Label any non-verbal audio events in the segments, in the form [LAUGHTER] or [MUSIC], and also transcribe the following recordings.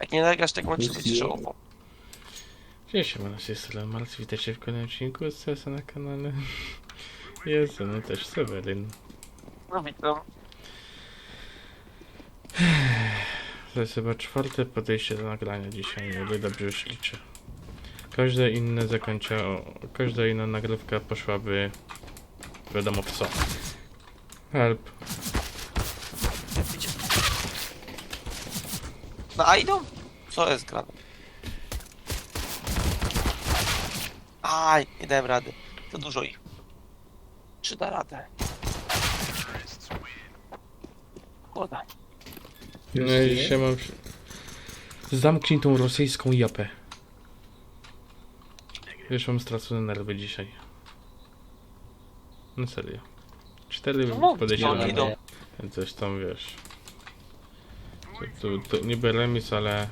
Jak nie nagrasz tego meczu, nie. żałował. Cześć, się nas jest Elon Mars, witajcie w kolejnym odcinku z CS na kanale. [LAUGHS] Ze mną też Seweryn. No witam. To jest chyba czwarte podejście do nagrania dzisiaj, o ile dobrze już liczę. Każde inne zakończa, każda inna nagrywka poszłaby wiadomo w co. Help. A idą? Co jest grane? Aj, nie dałem rady. To dużo ich. Czy da radę? Szkoda. No i dzisiaj mam... Zamknij tą rosyjską japę. Już mam stracone nerwy dzisiaj. No serio. Cztery No podejścia no, idą. Coś tam wiesz. To, to, to niby remis, ale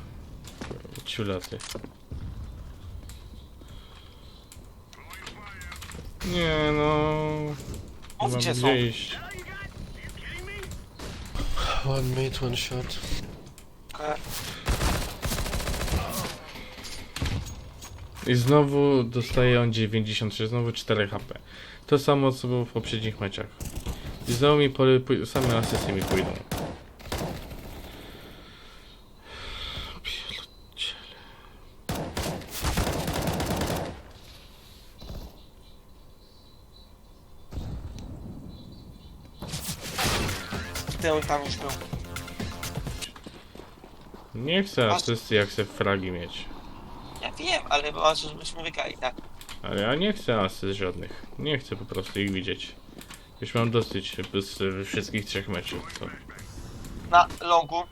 ciulaty. Nie no. Nie Mów, mam gdzie są. gdzie iść. One mid, one shot. I znowu dostaje on 96, znowu 4 HP. To samo co było w poprzednich meczach. I znowu mi pory, pój- same asysty mi pójdą. Tam już był. Nie chcę Masz- asysty, jak chcę fragi mieć. Ja wiem, ale ważne, żebyśmy wygrali, tak? Ale ja nie chcę asyst żadnych. Nie chcę po prostu ich widzieć. Już mam dosyć bez e, wszystkich trzech meczów. Na longu.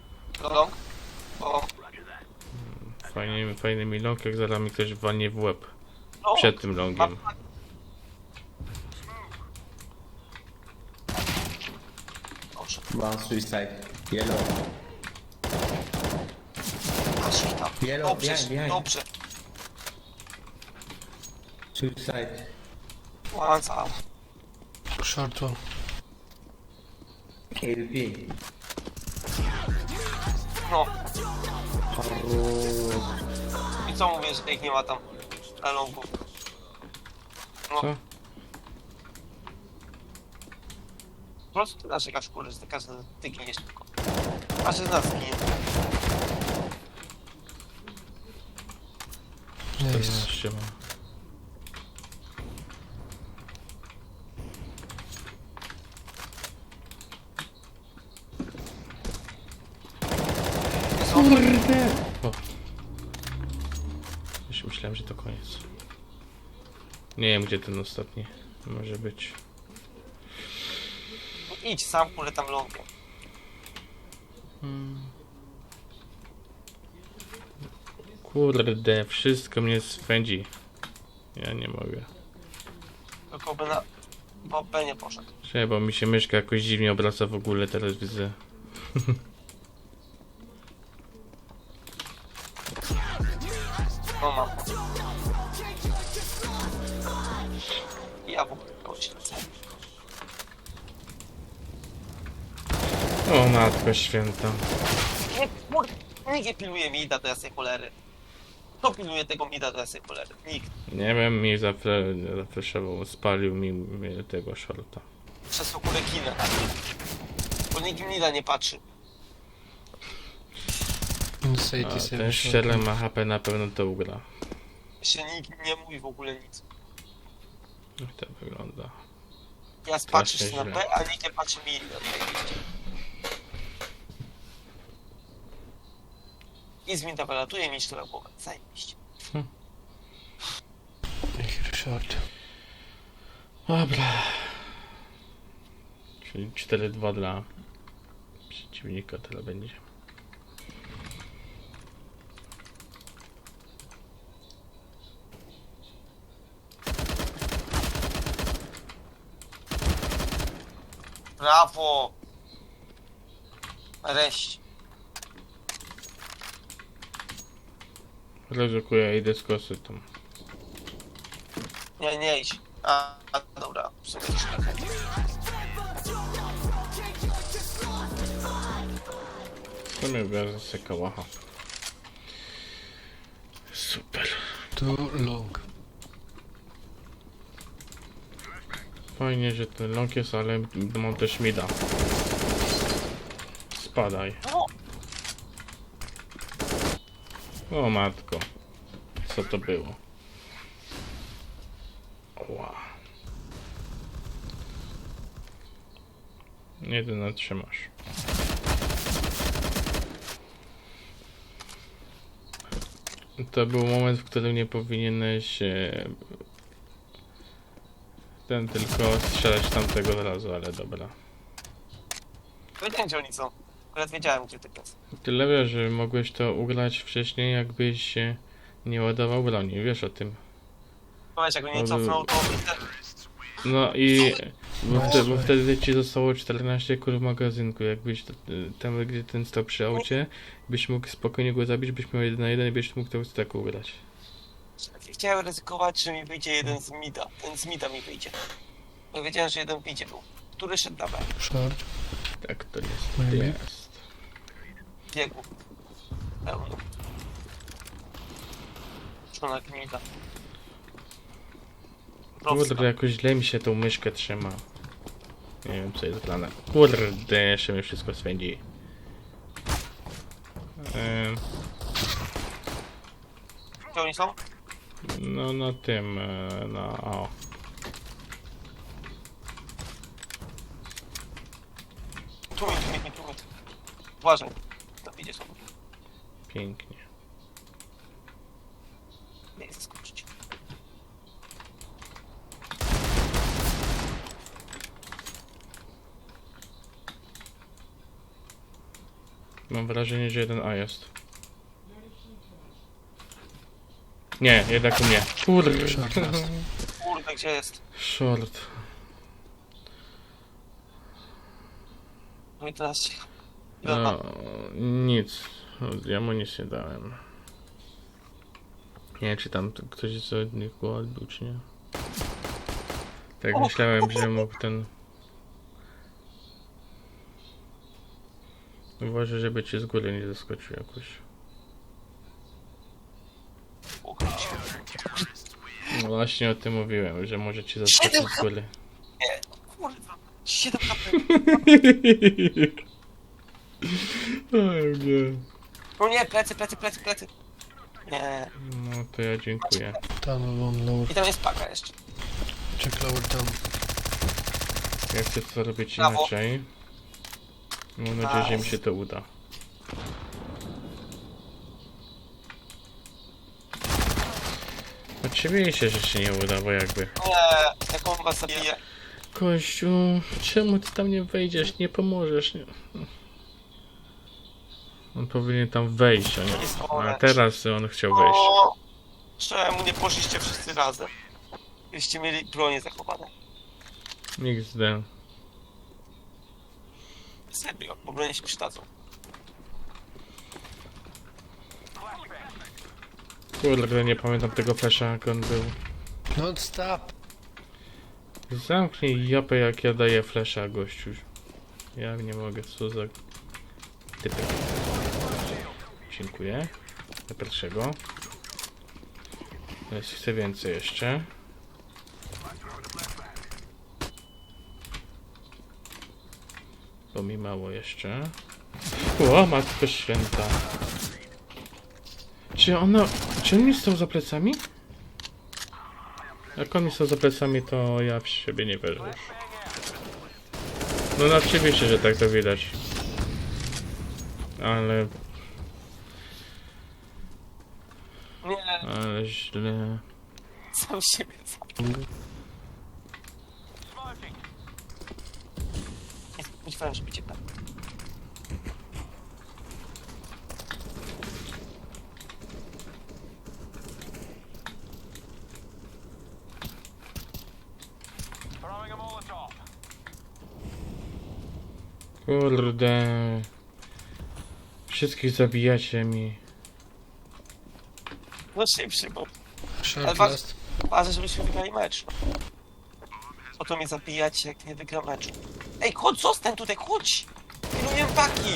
Long. O, Fajnie, fajny mi long, jak zaraz mi ktoś walnie w łeb. no. Przed tym longiem. One suicide. Yellow. patrz ich tam. Yellow, Dobrze, behind, behind. dobrze. Suicide. One out. Short one. KLP. No. Harro. I co mówię, że ich nie ma tam na longu? No, Co? po prostu narzekasz, kurde, że każdy ty giniesz tylko. A że nas ginie. Teraz się ma. Kurde! O. Myślałem, że to koniec. Nie wiem, gdzie ten ostatni może być. No idź sam, kurde, tam longiem. Kurde, wszystko mnie swędzi. Ja nie mogę. Tylko by na... Bo B nie poszedł. Czekaj, bo mi się myszka jakoś dziwnie obraca w ogóle, teraz widzę. No mam. Ja w ogóle kogoś O matko święta. Nie, kurde, nikt nie pilnuje mida do jasnej cholery. Kto pilnuje tego mida do jasnej cholery? Nikt. Nie wiem, mi zafreszował, spalił mi, mi tego shorta. Przez to kurde ginę. Bo nikt mida nie patrzy. A ten szczerze ma HP na pewno to ugra. Jeszcze nikt nie mówi w ogóle nic. Jak to wygląda? Ja się na źle. B, a nikt nie patrzy mi na B. I z mida wylatuje mi sztuka głowę. Zajebiście. Short. Dobra. Czyli 4-2 dla przeciwnika tyle będzie. Brawo! Reść. Ryzykuję, idę z kosy tam. Nie, nie idź. A, a dobra. W sumie też tak. To mnie bierze z kałacha. Super. Too long. Fajnie, że ten long jest, ale mam też mida. Spadaj. No, O matko. Co to było? Ła. Jedyne trzymasz. To był moment, w którym nie powinieneś e, ten tylko strzelać tamtego razu, ale dobra. oni są. Akurat wiedziałem gdzie ty jest. Tyle wiesz, że mogłeś to ugrać wcześniej, jakbyś się nie ładował broni, wiesz o tym. Powiedz, jak mnie cofnął, to. No i bo, wte, bo wtedy ci zostało 14 kur w magazynku. Jakbyś t- tam, gdzie ten stał przy aucie, byś mógł spokojnie go zabić, byś miał 1 na 1 i byś mógł to tak ugrać. Chciałem ryzykować, że mi wyjdzie jeden z mida. Ten z mida mi wyjdzie. Bo wiedziałem, że jeden wyjdzie był. Który szedł na B. Short. Tak to jest. Maybe. jest. Biegł. Pełno. Członek mida. Kurde, jakoś źle mi się tą myszkę trzyma. Nie wiem co jest grane. Kurde, jeszcze mi wszystko swędzi. Em, Gdzie oni są? No na tym, e, na o. Tu tu tu mi. Uważaj. Idzie. Pięknie. Nie zaskoczyć. Mam wrażenie, że jeden A jest. Nie, jednak u mnie. Kurde. Kurde, gdzie jest? Short. No i teraz. No, nic. Ja mu nic nie dałem. Nie wiem, czy tam ktoś z nich go odbił, czy nie. Tak O! myślałem, że mógł ten... Uważaj, żeby cię z góry nie zaskoczył jakoś. No właśnie o tym mówiłem, że może cię zaskoczyć z góry. Nie, kurwa. [LAUGHS] 7 HP. Oj, nie. No nie, plecy, plecy, plecy, plecy. Nie. No to ja dziękuję. One lower. I tam jest paka jeszcze. Check lower tunnel. Ja chcę to robić Brawo. inaczej. Mam nadzieję, że mi się to uda. Oczywiście, że się nie uda, bo jakby... Nie, on was zabije. Kościół, czemu ty tam nie wejdziesz, nie pomożesz? Nie... On powinien tam wejść, a nie... A teraz on chciał wejść. O, czemu nie poszliście wszyscy razem? Jeśli mieli bronie zachowane. XD. Serio, bo bronie się przydadzą. Kurde, nie pamiętam tego flasha, jak on był. Not stop. Zamknij japę, jak ja daję flasha, gościu. Ja nie mogę, co za... Typy. Dziękuję. Do pierwszego. Jest, chcę więcej jeszcze. Bo mi mało jeszcze. O, matko święta. Czy ono... Czy on mi stał za plecami? Jak on mi stał za plecami, to ja w siebie nie wierzę. No no oczywiście, że tak to widać. Ale... Nie, Ale źle. sam siebie zabił. Nie spodziewałem się, że będzie tak. Kurde. Wszystkich zabijacie mi. No szybszy, bo Short Ale was- last. ważne, żebyśmy wygrali mecz. Po to mnie zabijacie, jak nie wygra meczu. Ej, chodź, zostań tutaj, chodź! Pilnuję paki!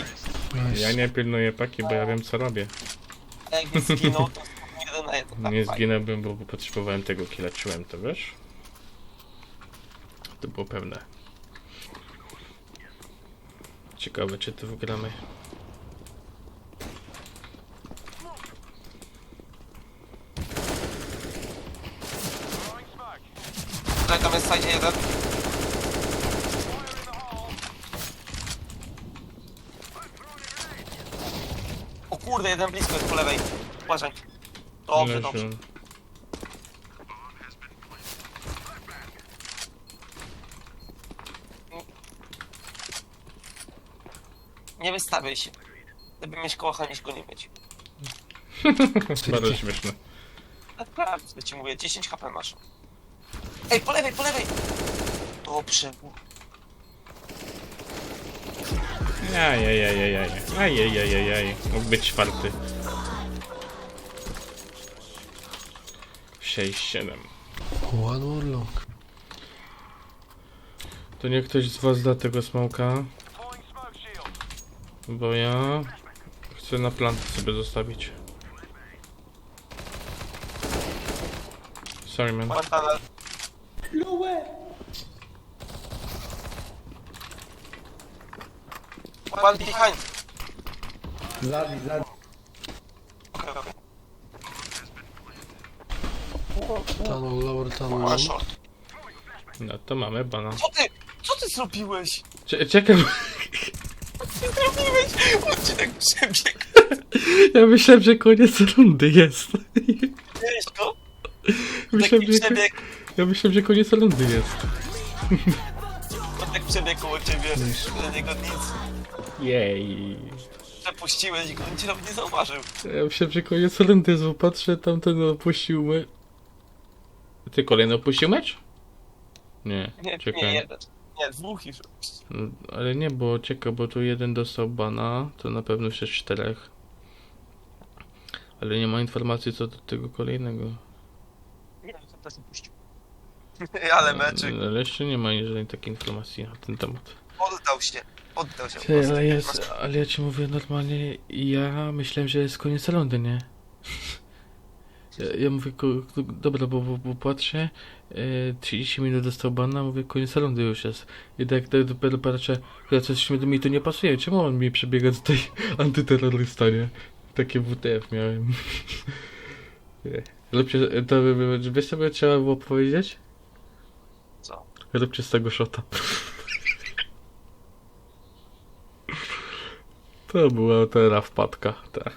Nice. Ja nie pilnuję paki, bo ja wiem co robię. A jakby zginął, to jeden na Nie, to tak Nie fajnie. zginąłbym, bo potrzebowałem tego killa, czułem to, wiesz? To było pewne. Ciekawe, czy to wygramy. Tam jest sajdzie jeden. O kurde, jeden blisko jest po lewej. Uważaj. Dobrze, Leży. dobrze. Nie wystawiaj się. Gdyby mieć kocha, niż go nie mieć. Bardzo śmieszne. Naprawdę ci mówię, 10 HP masz. Ej, po lewej, po lewej! Dobrze. Ajajajajaj. Ajajajajaj. Mógł być czwarty. 6-7. One more long. To niech ktoś z was da tego smoka. Bo ja chcę na plan sobie zostawić. Sorry man. One tunnel. One behind. Okay, okay. Tunnel, lower tunnel. One short. No to mamy bana. Co ty? Co ty zrobiłeś? Cze- Czekaj, Co ty zrobiłeś? On tak przebiegł. [LAUGHS] ja myślałem, że koniec rundy jest. Widziałeś go? [LAUGHS] Myślałem, Taki że, przebieg. Ja myślałem, że koniec rundy jest. Tak przebiegł koło ciebie. Dla niego nic. Jej. Przepuściłeś go, on cię nawet nie zauważył. Ja myślałem, że koniec rundy jest, bo patrzę, tamten opuścił mecz. Ty kolejny opuścił mecz? Nie, Nie, czekaj. nie jeden. Nie, dwóch już. No, ale nie, bo czekaj, bo tu jeden dostał bana, to na pewno jest czterech. Ale nie ma informacji co do tego kolejnego. Nie, to też nie puścił. [LAUGHS] Ale meczyk. Ale jeszcze nie ma żadnej takiej informacji na ten temat. Oddał się. Oddał się. Ty, ale jest, ale ja ci mówię normalnie, ja myślałem, że jest koniec rundy, nie? Ja, ja mówię, dobra, bo, bo, bo patrzę, e, 30 minut dostał bana, mówię, koniec rundy już jest. I tak, tak dopiero patrzę, ja coś mi, mi to nie pasuje, czemu on mi przebiega tutaj [LAUGHS] antyterrorysta, nie? Takie WTF miałem. [LAUGHS] Nie. Róbcie, to wiesz co by trzeba było powiedzieć? Róbcie z tego shota. To była teraz wpadka, ta.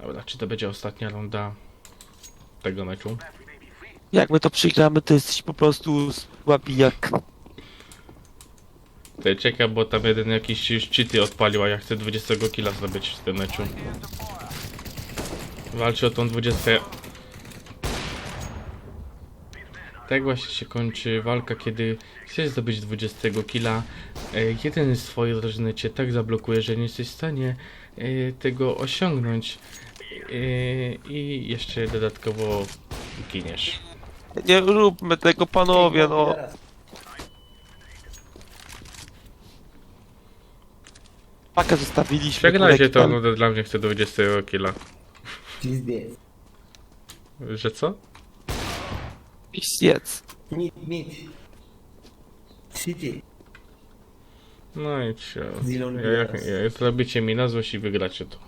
Dobra, czy to będzie ostatnia runda tego meczu? Jak my to przegramy, to jesteś po prostu słabi jak... To ja czekam, bo tam jeden jakiś już cheaty odpalił, a ja chcę 20 killa zdobyć w tym meczu. Walczy o tą 20. 24 się kończy walka, kiedy chcesz zdobyć 20 killa. E, jeden z twoich drużyny cię tak zablokuje, że nie jesteś w stanie e, tego osiągnąć. E, I jeszcze dodatkowo giniesz. Nie róbmy tego panowie, no. Pakę zostawiliśmy. Przegrajcie to, no dla mnie chce 20 killa. Pizdiec. Że co? Pisiec. Nic, No i cio. Zilon Ja, jak, Bias. jak mi na złość i wygracie to.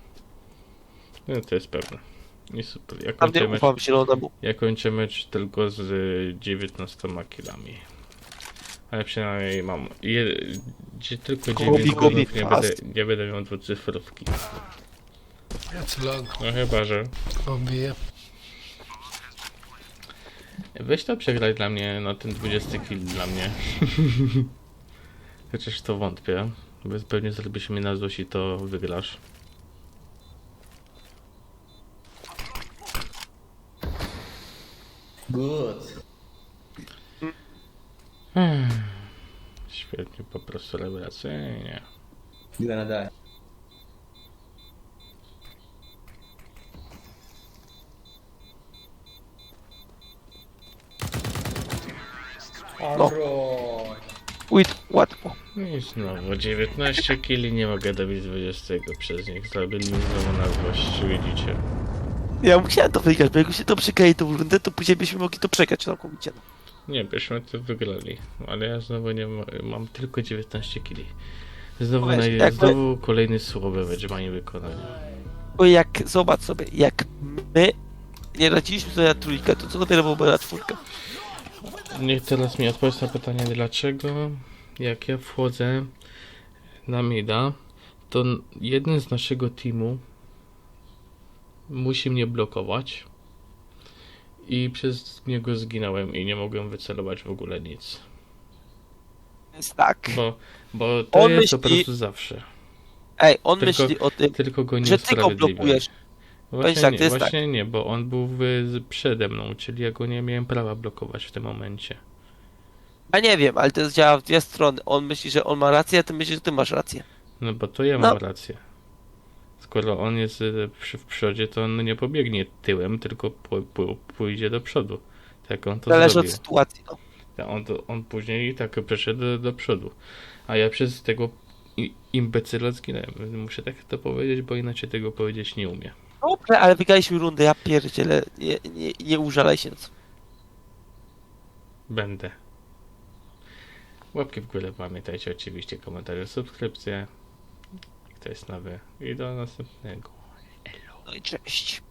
No to jest pewne. I super. Ja kończę mecz, ja kończę mecz tylko z 19 kilami. Ale przynajmniej mam. Je, gdzie tylko 9 gobi, kilów nie będę, nie będę miał dwucyfrówki. Ja celang No chyba, że. obiję weź to przegraj dla mnie, no ten 20 kill dla mnie. [LAUGHS] Chociaż to wątpię, bo pewnie zrobisz mi na złość i to wygrasz. Good. Hmm. Świetnie, po prostu rewelacyjnie. You're No. Wait, łatwo. I znowu 19 kili, nie mogę dobić 20 przez nich. Zrobili mi znowu na złość, widzicie. Ja musiałem to wygrać, bo jak się to przykleje tą rundę, to później byśmy mogli to przegrać całkowicie. No. Nie, byśmy to wygrali, ale ja znowu nie ma, mam tylko 19 kili. Znowu, naj, znowu kolejny słaby wedżmanie wykonania. Bo jak, zobacz sobie, jak my nie radziliśmy sobie na trójkę, to co dopiero byłoby na czwórkę. Niech teraz mi odpowiedz na pytanie, dlaczego jak ja wchodzę na mida, to jeden z naszego teamu musi mnie blokować i przez niego zginąłem i nie mogłem wycelować w ogóle nic. Więc tak. Bo, bo to On jest po myśli- prostu zawsze. Ej, on Tylko- myśli o tym, Tylko go nie że ty go blokujesz. Właśnie, tak, nie, właśnie nie, bo on był przede mną, czyli ja go nie miałem prawa blokować w tym momencie. Ja nie wiem, ale to jest działa w dwie strony. On myśli, że on ma rację, a ty myślisz, że ty masz rację. No bo to ja No. mam rację. Skoro on jest przy, w przodzie, to on nie pobiegnie tyłem, tylko pójdzie do przodu. Tak on to Zależy zrobił. od sytuacji. No. On, on później tak przeszedł do, do przodu. A ja przez tego imbecyla zginąłem. Muszę tak to powiedzieć, bo inaczej tego powiedzieć nie umiem. Dobrze, ale wygraliśmy rundę, ja pierdzielę. Nie, nie, nie użalaj się. Będę. Łapki w górę, pamiętajcie oczywiście, komentarze, subskrypcje. Kto jest nowy i do następnego. no i cześć.